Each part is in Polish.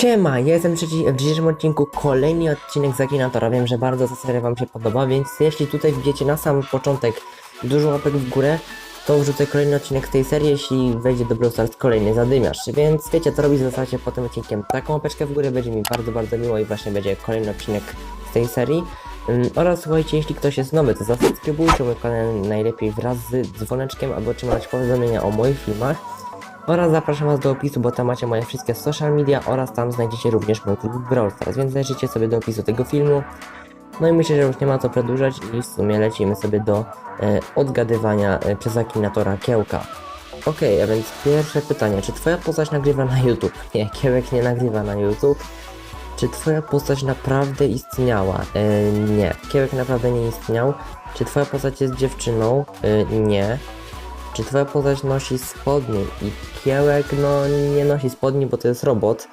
Siema, jestem trzeci w dzisiejszym odcinku kolejny odcinek z Akinatora. Wiem, że bardzo ta seria wam się podoba, więc jeśli tutaj wbijecie na sam początek dużo łapek w górę, to wrzucę kolejny odcinek z tej serii, jeśli wejdzie do Brawl kolejny zadymiarz. Więc wiecie co robić, zostawcie pod tym odcinkiem taką łapeczkę w górę, będzie mi bardzo, bardzo miło i właśnie będzie kolejny odcinek z tej serii. Ym, oraz słuchajcie, jeśli ktoś jest nowy, to zasubskrybujcie mój kanał najlepiej wraz z dzwoneczkiem, aby otrzymać powiadomienia o moich filmach. Oraz zapraszam Was do opisu, bo tam macie moje wszystkie social media oraz tam znajdziecie również mój klub Brawl Stars, więc zajrzyjcie sobie do opisu tego filmu. No i myślę, że już nie ma co przedłużać i w sumie lecimy sobie do e, odgadywania e, przez Akinatora Kiełka. Okej, a więc pierwsze pytanie, czy Twoja postać nagrywa na YouTube? Nie, Kiełek nie nagrywa na YouTube. Czy Twoja postać naprawdę istniała? E, nie, Kiełek naprawdę nie istniał. Czy Twoja postać jest dziewczyną? E, nie. Czy twoja postać nosi spodnie? I kiełek, no nie nosi spodni, bo to jest robot.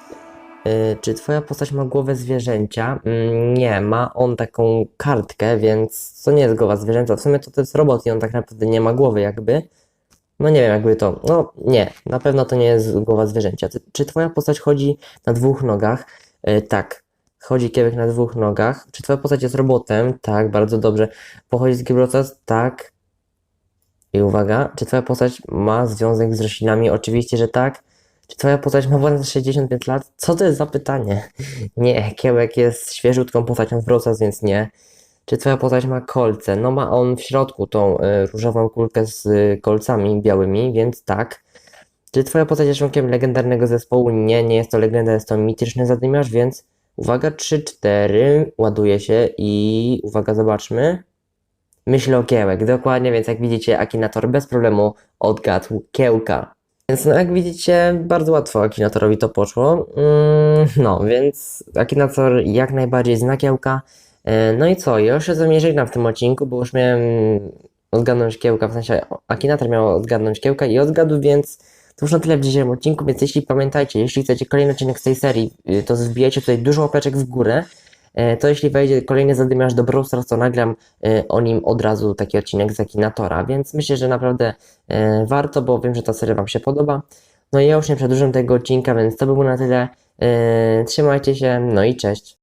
Yy, czy twoja postać ma głowę zwierzęcia? Mm, nie, ma on taką kartkę, więc to nie jest głowa zwierzęca. W sumie to, to jest robot i on tak naprawdę nie ma głowy jakby. No nie wiem jakby to, no nie, na pewno to nie jest głowa zwierzęcia. Czy, twoja postać chodzi na dwóch nogach? Yy, tak. Chodzi kiełek na dwóch nogach. Czy twoja postać jest robotem? Tak, bardzo dobrze. Pochodzi z Gibraltar? Tak. I uwaga, czy twoja postać ma związek z roślinami? Oczywiście, że tak. Czy twoja postać ma ponad 65 lat? Co to jest za pytanie? Nie, Kiełek jest świeżutką postacią w Brosas, więc nie. Czy twoja postać ma kolce? No ma on w środku tą y, różową kulkę z y, kolcami białymi, więc tak. Czy twoja postać jest członkiem legendarnego zespołu? Nie, nie jest to legenda, jest to mityczny zadymiarz, więc uwaga, 3-4, ładuje się i uwaga, zobaczmy. Myślę o kiełek, dokładnie, więc jak widzicie, Akinator bez problemu odgadł kiełka. Więc no jak widzicie, bardzo łatwo Akinatorowi to poszło. Mm, no, więc Akinator jak najbardziej zna kiełka. E, No i co, ja już się z wami żegnam w tym odcinku, bo już miałem odgadnąć kiełka, w sensie Akinator miał odgadnąć kiełka i odgadł, więc to już na tyle w dzisiejszym odcinku, więc jeśli pamiętajcie, jeśli chcecie kolejny odcinek z tej serii, y, to wbijajcie tutaj dużo łapeczek w górę. E, to jeśli wejdzie kolejny zadymiarz do Brawl Stars, to nagram e, o nim od razu taki odcinek z Akinatora, więc myślę, że naprawdę e, warto, bo wiem, że ta seria Wam się podoba. No i ja już nie przedłużam tego odcinka, więc to by było na tyle. Trzymajcie się, no i cześć.